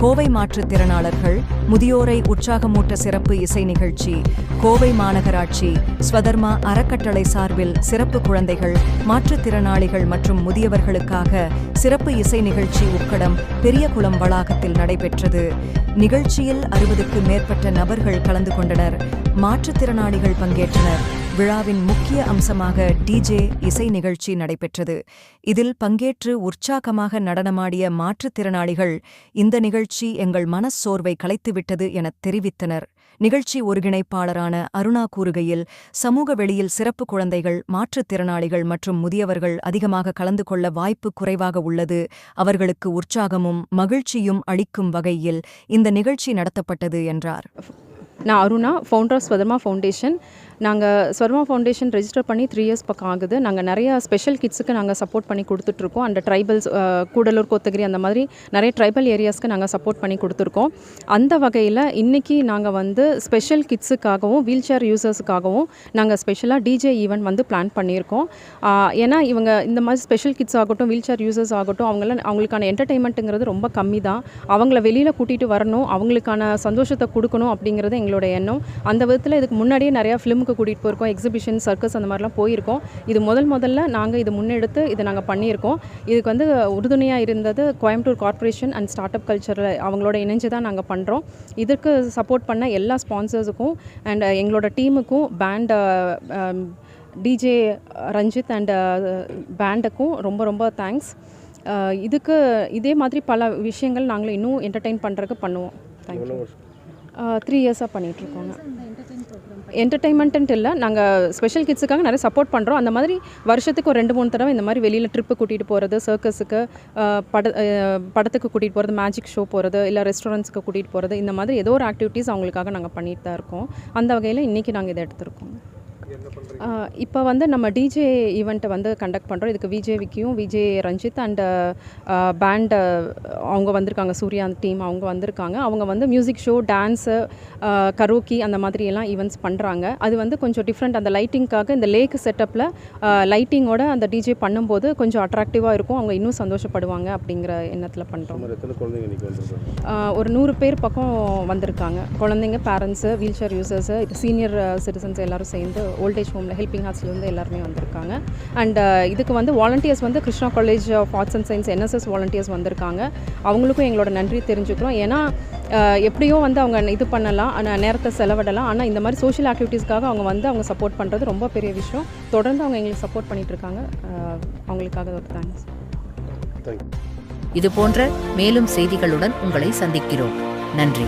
கோவை மாற்றுத்திறனாளர்கள் முதியோரை உற்சாகமூட்ட சிறப்பு இசை நிகழ்ச்சி கோவை மாநகராட்சி ஸ்வதர்மா அறக்கட்டளை சார்பில் சிறப்பு குழந்தைகள் மாற்றுத்திறனாளிகள் மற்றும் முதியவர்களுக்காக சிறப்பு இசை நிகழ்ச்சி உக்கடம் பெரியகுளம் வளாகத்தில் நடைபெற்றது. நிகழ்ச்சியில் அறுபதுக்கு மேற்பட்ட நபர்கள் கலந்து கொண்டனர். மாற்றுத்திறனாளிகள் பங்கேற்றனர். விழாவின் முக்கிய அம்சமாக டிஜே இசை நிகழ்ச்சி நடைபெற்றது. இதில் பங்கேற்று உற்சாகமாக நடனமாடிய மாற்றுத்திறனாளிகள் இந்த நிகழ்ச்சி எங்கள் மனச்சோர்வை கலைத்துவிட்டது எனத் தெரிவித்தனர். நிகழ்ச்சி ஒருங்கிணைப்பாளரான அருணா கூறுகையில் சமூக வெளியில் சிறப்பு குழந்தைகள் மாற்றுத்திறனாளிகள் மற்றும் முதியவர்கள் அதிகமாக கலந்து கொள்ள வாய்ப்பு குறைவாக உள்ளது. அவர்களுக்கு உற்சாகமும் மகிழ்ச்சியும் அளிக்கும் வகையில் இந்த நிகழ்ச்சி நடத்தப்பட்டது என்றார். நான் அருணா ஃபவுண்டர் ஸ்வதர்மா ஃபவுண்டேஷன் நாங்கள் ஸ்வர்மா ஃபவுண்டேஷன் ரெஜிஸ்டர் பண்ணி த்ரீ இயர்ஸ் பக்கம் ஆகுது. நாங்கள் நிறையா ஸ்பெஷல் கிட்ஸுக்கு நாங்கள் சப்போர்ட் பண்ணி கொடுத்துட்ருக்கோம். அந்த ட்ரைபல்ஸ் கூடலூர் கோத்தகிரி அந்த மாதிரி நிறைய ட்ரைபல் ஏரியாஸ்க்கு நாங்கள் சப்போர்ட் பண்ணி கொடுத்துருக்கோம். அந்த வகையில் இன்றைக்கி நாங்கள் வந்து ஸ்பெஷல் கிட்ஸுக்காகவும் வீல் சேர் யூசர்ஸுக்காகவும் நாங்கள் ஸ்பெஷலாக டிஜே ஈவெண்ட் வந்து பிளான் பண்ணியிருக்கோம். ஏன்னா இவங்க இந்த மாதிரி ஸ்பெஷல் கிட்ஸ் ஆகட்டும் வீல் சேர் யூசர்ஸ் ஆகட்டும் அவங்களாம் அவங்களுக்கான என்டர்டைன்மெண்ட்டுங்கிறது ரொம்ப கம்மி தான். அவங்கள வெளியில் கூட்டிகிட்டு வரணும் அவங்களுக்கான சந்தோஷத்தை கொடுக்கணும் அப்படிங்கிறது எங்களோட எண்ணம். அந்த விதத்தில் இதுக்கு முன்னாடியே நிறையா ஃபிலிம் ஃபிலிமுக்கு கூட்டிகிட்டு போயிருக்கோம் எக்ஸிபிஷன் சர்க்கஸ் அந்த மாதிரிலாம் போயிருக்கோம். இது முதல் முதல்ல நாங்கள் இது முன்னெடுத்து இதை நாங்கள் பண்ணியிருக்கோம். இதுக்கு வந்து உறுதுணையாக இருந்தது Coimbatore corporation and startup கல்ச்சரில் அவங்களோட இணைஞ்சு தான் நாங்கள் பண்ணுறோம் இதுக்கு சப்போர்ட் பண்ண எல்லா ஸ்பான்சர்ஸுக்கும் அண்ட் எங்களோட டீமுக்கும் பேண்ட் டிஜே ரஞ்சித் அண்ட் பேண்டுக்கும் ரொம்ப ரொம்ப தேங்க்ஸ் இதுக்கு இதே மாதிரி பல விஷயங்கள் நாங்கள் இன்னும் என்டர்டெயின் பண்ணுறதுக்கு பண்ணுவோம். தேங்க்யூ த்ரீ இயர்ஸாக பண்ணிகிட்ருக்கோங்க என்டர்டைன்மெண்ட்டு இல்லை. நாங்கள் ஸ்பெஷல் கிட்ஸுக்காக நிறைய சப்போர்ட் பண்ணுறோம் அந்த மாதிரி வருஷத்துக்கு ஒரு ரெண்டு மூணு தடவை இந்த மாதிரி வெளியில் ட்ரிப்பு கூட்டிகிட்டு போகிறது சர்க்கஸுக்கு பட படத்துக்கு கூட்டிகிட்டு போகிறது மேஜிக் ஷோ போகிறது இல்லை ரெஸ்டாரண்ட்ஸ்க்கு கூட்டிகிட்டு போகிறது இந்த மாதிரி ஏதோ ஒரு ஆக்டிவிட்டீஸ் அவங்களுக்காக நாங்கள் பண்ணிட்டு தான் இருக்கோம். அந்த வகையில் இன்றைக்கி நாங்கள் இதை எடுத்திருக்கோம். இப்போ வந்து நம்ம டிஜே ஈவெண்ட்டை வந்து கண்டக்ட் பண்ணுறோம் இதுக்கு விஜய் விக்கியும் விஜய் ரஞ்சித் அண்ட் பேண்ட் அவங்க வந்திருக்காங்க. சூர்யா டீம் அவங்க வந்திருக்காங்க. அவங்க வந்து மியூசிக் ஷோ டான்ஸு கரோக்கி அந்த மாதிரி எல்லாம் ஈவெண்ட்ஸ் பண்ணுறாங்க அது வந்து கொஞ்சம் டிஃப்ரெண்ட் அந்த லைட்டிங்க்காக இந்த லேக் செட்டப்பில் லைட்டிங்கோட அந்த டிஜே பண்ணும்போது கொஞ்சம் அட்ராக்டிவாக இருக்கும். அவங்க இன்னும் சந்தோஷப்படுவாங்க அப்படிங்கிற எண்ணத்தில் பண்ணுறோம் ஒரு நூறு பேர் பக்கம் வந்திருக்காங்க. குழந்தைங்க parents wheelchair users senior citizens எல்லாரும் சேர்ந்து ஓல்டேஜ் ஹோமில் ஹெல்பிங் ஹார்ட்ஸ்லேருந்து எல்லாருமே வந்திருக்காங்க. அண்ட் இதுக்கு வந்து வாலண்டியர்ஸ் வந்து Krishna college of arts and science NSS volunteers வந்திருக்காங்க. அவங்களுக்கும் எங்களோட நன்றி தெரிஞ்சுக்கிறோம். ஏன்னா ஆஹ் எப்படியோ வந்து அவங்க இது பண்ணலாம் ஆனால் நேரத்தை செலவிடலாம். ஆனால் இந்த மாதிரி சோஷியல் ஆக்டிவிட்டீஸ்க்காக அவங்க வந்து அவங்க சப்போர்ட் பண்ணுறது ரொம்ப பெரிய விஷயம். தொடர்ந்து அவங்க எங்களுக்கு சப்போர்ட் பண்ணிட்டு இருக்காங்க. ஆஹ் அவங்களுக்காக ஒரு தேங்க்ஸ் இது போன்ற மேலும் செய்திகளுடன் உங்களை சந்திக்கிறோம். நன்றி.